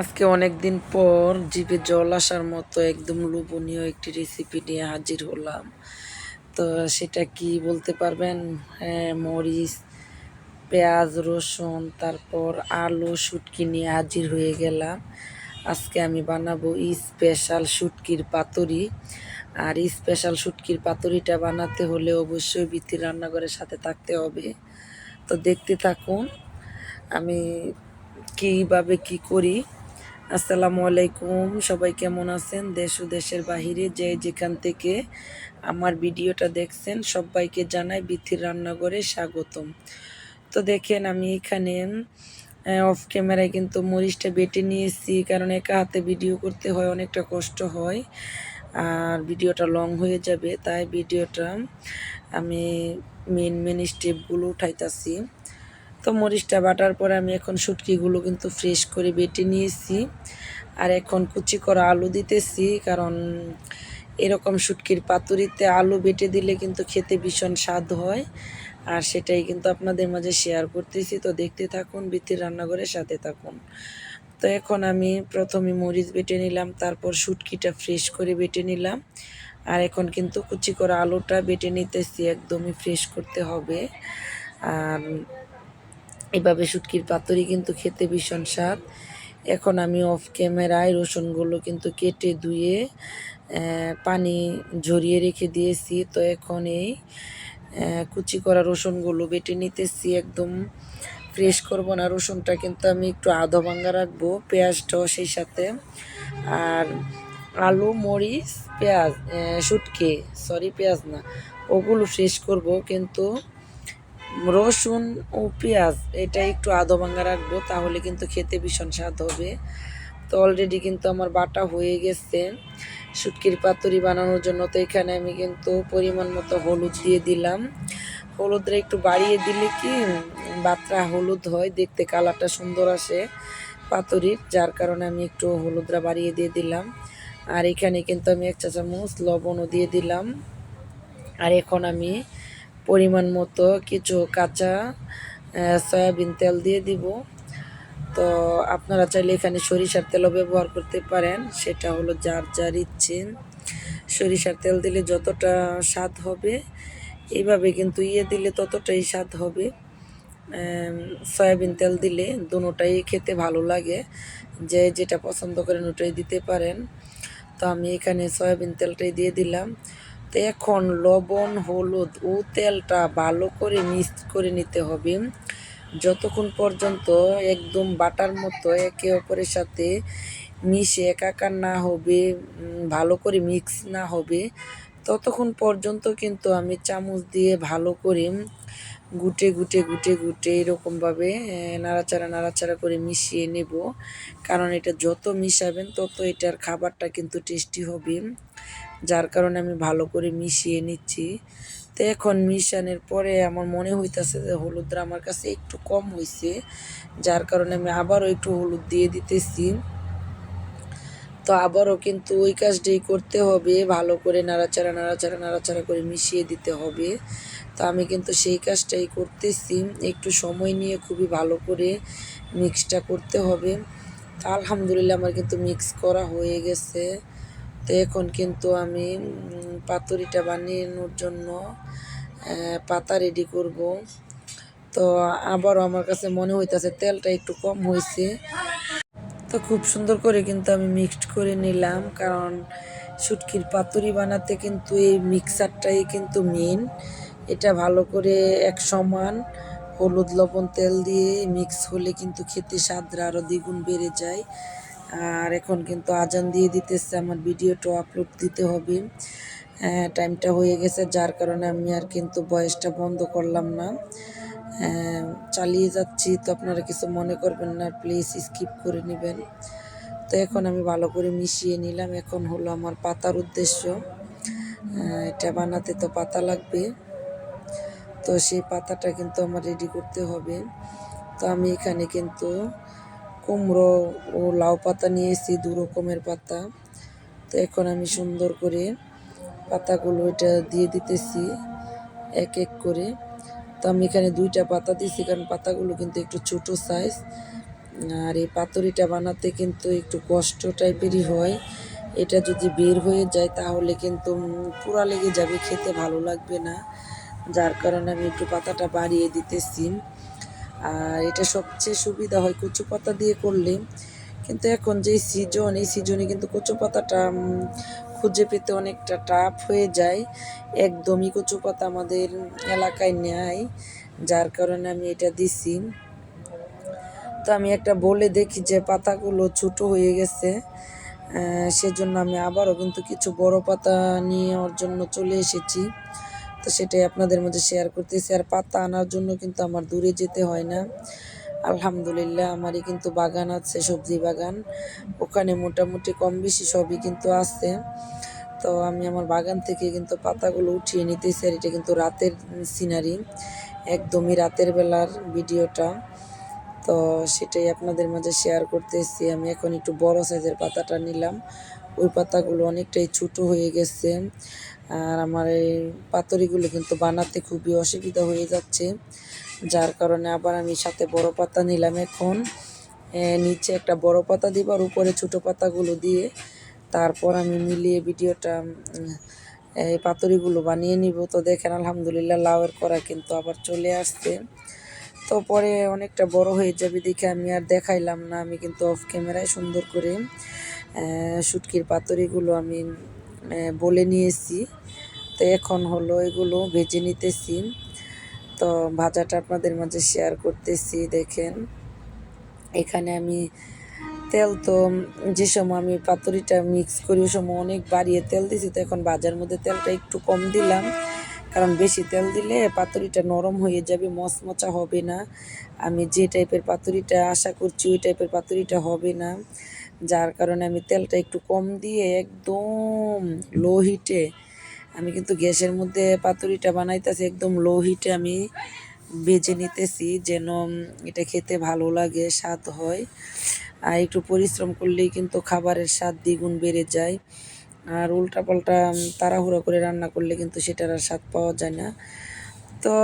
আজকে অনেক দিন পর জিভে জল আসার মতো একদম লোভনীয় একটি রেসিপি নিয়ে হাজির হলাম। তো সেটা কি বলতে পারবেন? হ্যাঁ মরিচ, পেঁয়াজ, রসুন, তারপর আলু, শুটকি নিয়ে হাজির হয়ে গেলাম। আজকে আমি বানাবো স্পেশাল শুটকির পাতুরি। আর স্পেশাল শুটকির পাতুরিটা বানাতে হলে অবশ্যই বৃত্তির রান্নাঘরের সাথে থাকতে হবে। তো দেখতে থাকুন, আমি কীভাবে কি করি। আসসালামু আলাইকুম, সবাই কেমন আছেন? দেশ ও দেশের বাহিরে যে যেখান থেকে আমার ভিডিওটা দেখছেন, সবাইকে জানাই বিথির রান্নাঘরে স্বাগতম। তো দেখেন, আমি এখানে অফ ক্যামেরায় কিন্তু মরিচটা বেটে নিয়েছি, কারণ একা হাতে ভিডিও করতে হয়, অনেকটা কষ্ট হয়। আর ভিডিওটা লং হয়ে যাবে, তাই ভিডিওটা আমি মেন মেন স্টেপগুলো উঠাইতাছি। তো মরিচটা বাটার পরে আমি এখন শুটকিগুলো কিন্তু ফ্রেশ করে বেটে নিয়েছি। আর এখন কুচি করা আলু দিতেছি, কারণ এরকম শুটকির পাতুরিতে আলু বেটে দিলে কিন্তু খেতে ভীষণ স্বাদ হয়। আর সেটাই কিন্তু আপনাদের মাঝে শেয়ার করতেছি, তো দেখতে থাকুন বৃত্তির রান্নাঘরের সাথে থাকুন। তো এখন আমি প্রথমে মরিচ বেটে নিলাম, তারপর শুটকিটা ফ্রেশ করে বেটে নিলাম। আর এখন কিন্তু কুচি করা আলুটা বেটে নিতেছি, একদমই ফ্রেশ করতে হবে। আর এভাবে শুটকির পাতুরি কিন্তু খেতে ভীষণ স্বাদ। এখন আমি অফ ক্যামেরায় রসুনগুলো কিন্তু কেটে ধুয়ে পানি ঝরিয়ে রেখে দিয়েছি। তো এখন এই কুচি করা রসুনগুলো বেটে নিতেছি একদম ফ্রেশ করব না। রসুনটা কিন্তু আমি একটু আধো ভাঙ্গা রাখব, পেঁয়াজটাও সেই সাথে। আর আলু, মরিচ, পেঁয়াজ শুটকি সরি পেঁয়াজ না, ওগুলো ফ্রেশ করব কিন্তু রসুন ও পেঁয়াজ, এটা একটু আধো ভাঙ্গা রাখব, তাহলে কিন্তু খেতে ভীষণ স্বাদ হবে। তো অলরেডি কিন্তু আমার বাটা হয়ে গেছে। শুটকির পাতুরি বানানোর জন্য তো এখানে আমি কিন্তু পরিমাণ মতো হলুদ দিয়ে দিলাম। হলুদটা একটু বাড়িয়ে দিলে কি, বাত্রা হলুদ হয়, দেখতে কালারটা সুন্দর আসে পাতুরির, যার কারণে আমি একটু হলুদরা বাড়িয়ে দিয়ে দিলাম। আর এখানে কিন্তু আমি এক চা চামচ লবণও দিয়ে দিলাম। আর এখন আমি পরিমাণ মতো কিছু কাঁচা সয়াবিন তেল দিয়ে দিব। তো আপনারা চাইলে এখানে সরিষার তেলও ব্যবহার করতে পারেন। সেটা হলো যার যার ইচ্ছে। সরিষার তেল দিলে যতটা স্বাদ হবে, এইভাবে কিন্তু ইয়ে দিলে ততটাই স্বাদ হবে। সয়াবিন তেল দিলে দুটাই খেতে ভালো লাগে। যে যেটা পছন্দ করেন ওটাই দিতে পারেন। তো আমি এখানে সয়াবিন তেলটাই দিয়ে দিলাম। এখন লবণ, হলুদ ও তেলটা ভালো করে মিক্স করে নিতে হবে। যতক্ষণ পর্যন্ত একদম বাটার মতো একে অপরের সাথে মিশে একাকার না হবে ভালো করে মিক্স না হবে, ততক্ষণ পর্যন্ত কিন্তু আমি চামচ দিয়ে ভালো করে গুটে গুটে গুটে গুটে এরকমভাবে নাড়াচাড়া নাড়াচাড়া করে মিশিয়ে নেব। কারণ এটা যত মিশাবেন তত এটার খাবারটা কিন্তু টেস্টি হবে। যার কারণে আমি ভালো করে মিশিয়ে নিচ্ছি। তো এখন মিশানোর পরে আমার মনে হইতেছে যে হলুদটা আমার কাছে একটু কম হয়েছে যার কারণে আমি আবারও একটু হলুদ দিয়ে দিতেছি। তো আবারও কিন্তু ওই কাজটাই করতে হবে, ভালো করে নাড়াচাড়া নাড়াচাড়া নাড়াচাড়া করে মিশিয়ে দিতে হবে। তো আমি কিন্তু সেই কাজটাই করতেছি, একটু সময় নিয়ে খুবই ভালো করে মিক্সটা করতে হবে। তো আলহামদুলিল্লাহ আমার কিন্তু মিক্স করা হয়ে গেছে। তো এখন কিন্তু আমি পাতুরিটা বানানোর জন্য পাতা রেডি করব। তো আবারও আমার কাছে মনে হইতেছে তেলটা একটু কম হয়েছে তো খুব সুন্দর করে কিন্তু আমি মিক্সড করে নিলাম, কারণ শুটকির পাতুরি বানাতে কিন্তু এই মিক্সারটাই কিন্তু মেন এটা ভালো করে এক সমান হলুদ লবণ তেল দিয়ে মিক্স হলে কিন্তু খেতে স্বাদরা আরও দ্বিগুণ বেড়ে যায়। আর এখন কিন্তু আজান দিয়ে দিতেছে, আমার ভিডিওটা আপলোড দিতে হবে। টাইমটা হয়ে গেছে, যার কারণে আমি আর কিন্তু বয়সটা বন্ধ করলাম না। চালিয়ে যাচ্ছি, তো আপনারা কিছু মনে করবেন না প্লিজ স্কিপ করে নেবেন। তো এখন আমি ভালো করে মিশিয়ে নিলাম, এখন হলো আমার পাতার উদ্দেশ্য। এটা বানাতে তো পাতা লাগবে। তো সেই পাতাটা কিন্তু আমার রেডি করতে হবে। তো আমি এখানে কিন্তু কুমড়ো ও লাউ পাতা নিয়েছি, দু রকমের পাতা। তো এখন আমি সুন্দর করে পাতাগুলো এটা দিয়ে দিতেছি এক এক করে। তো আমি এখানে দুইটা পাতা দিয়েছি, কারণ পাতাগুলো কিন্তু একটু ছোট সাইজ আর এই পাতুরিটা বানাতে কিন্তু একটু কষ্ট টাইপেরই হয়। এটা যদি বের হয়ে যায় তাহলে কিন্তু পুরা লেগে যাবে, খেতে ভালো লাগবে না। যার কারণে আমি একটু পাতাটা বাড়িয়ে দিতেছি। আর এটা সবচেয়ে সুবিধা হয় কচু পাতা দিয়ে করলে। কিন্তু এখন যে সিজন এই সিজনে কিন্তু কচু পাতাটা খুঁজে পেতে অনেকটা টাফ হয়ে যায়। একদমই কচু পাতা আমাদের এলাকায় নেয় যার কারণে আমি এটা দিছি। তো আমি একটা বলে দেখি যে পাতাগুলো ছোট হয়ে গেছে সেজন্য আমি আবারও কিন্তু কিছু বড় পাতা নিয়ে ওর জন্য চলে এসেছি। তো সেটাই আপনাদের মধ্যে শেয়ার করতেছি। আর পাতা আনার জন্য কিন্তু আমার দূরে যেতে হয় না। আলহামদুলিল্লাহ, আমারই কিন্তু বাগান আছে, সবজি বাগান। ওখানে মোটামুটি কম বেশি সবই কিন্তু আছে। তো আমি আমার বাগান থেকে কিন্তু পাতাগুলো উঠিয়ে নিতেছি, আর এটা কিন্তু রাতের সিনারি একদমই রাতের বেলার ভিডিওটা। তো সেটাই আপনাদের মাঝে শেয়ার করতেছি। আমি এখন একটু বড় সাইজের পাতাটা নিলাম। ওই পাতাগুলো অনেকটাই ছোট হয়ে গেছে। আর আমার এই পাতুরিগুলো কিন্তু বানাতে খুবই অসুবিধা হয়ে যাচ্ছে। যার কারণে আবার আমি সাথে বড় পাতা নিলাম এখন। নিচে একটা বড় পাতা দিব আর উপরে ছোট পাতাগুলো দিয়ে তারপর আমি মিলিয়ে ভিডিওটা এই পাতুরিগুলো বানিয়ে নিব। তো দেখেন, আলহামদুলিল্লাহ লাউয়ের করা কিন্তু আবার চলে আসছে। তো পরে অনেকটা বড় হয়ে যাবে দেখে আমি আর দেখাইলাম না। আমি কিন্তু অফ ক্যামেরায় সুন্দর করে শুটকির পাতুরিগুলো আমি বলে নিয়েছি। তো এখন হলো এগুলো ভেজে নিতেছি। তো ভাজাটা আপনাদের মাঝে শেয়ার করতেছি, দেখেন। এখানে আমি তেল তো যে সময় আমি পাতুরিটা মিক্স করি, ওই সময় অনেক বাড়িয়ে তেল দিছি। তো এখন বাজার মধ্যে তেলটা একটু কম দিলাম। কারণ বেশি তেল দিলে পাতুরিটা নরম হয়ে যাবে, মচমচা হবে না। আমি যে টাইপের পাতুরিটা আশা করছি, ওই টাইপের পাতুরিটা হবে না। যার কারণে আমি তেলটা একটু কম দিয়ে একদম লো হিটে আমি কিন্তু গ্যাসের মধ্যে পাতুরিটা বানাইতেছি, একদম লো হিটে আমি ভেজে নিতেছি যেন এটা খেতে ভালো লাগে, স্বাদ হয়। আর একটু পরিশ্রম করলেই কিন্তু খাবারের স্বাদ দ্বিগুণ বেড়ে যায়। আর উল্টাপাল্টা তাড়াহুড়ো করে রান্না করলে কিন্তু সেটার আর স্বাদ পাওয়া যায় না। তো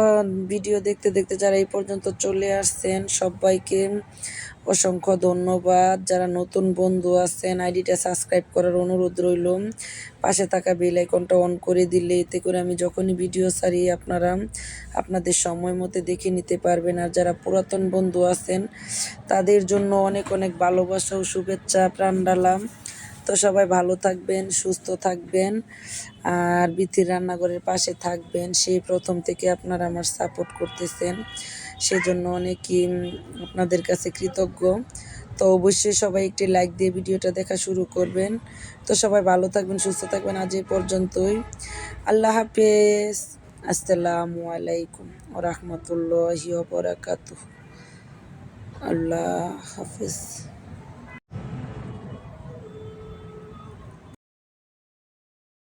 ভিডিও দেখতে দেখতে যারা এই পর্যন্ত চলে আসছেন, সবাইকে অসংখ্য ধন্যবাদ। যারা নতুন বন্ধু আছেন, আইডিটা সাবস্ক্রাইব করার অনুরোধ রইল। পাশে থাকা বেল আইকনটা অন করে দিলে, এতে করে আমি যখনই ভিডিও ছাড়ি, আপনারা আপনাদের সময় মতো দেখে নিতে পারবেন। আর যারা পুরাতন বন্ধু আছেন, তাদের জন্য অনেক অনেক ভালোবাসা ও শুভেচ্ছা প্রাণ ডালাম তো সবাই ভালো থাকবেন, সুস্থ থাকবেন আর বিথির রান্নাঘরের পাশে থাকবেন। সেই প্রথম থেকে আপনারা আমার সাপোর্ট করতেছেন। সেজন্য অনেকই আপনাদের কাছে কৃতজ্ঞ। তো অবশ্যই সবাই একটি লাইক দিয়ে ভিডিওটা দেখা শুরু করবেন। তো সবাই ভালো থাকবেন, সুস্থ থাকবেন আজ এই পর্যন্তই। আল্লাহ হাফেজ। আসসালামু আলাইকুম রহমতুল্লাহি আল্লাহ হাফেজ।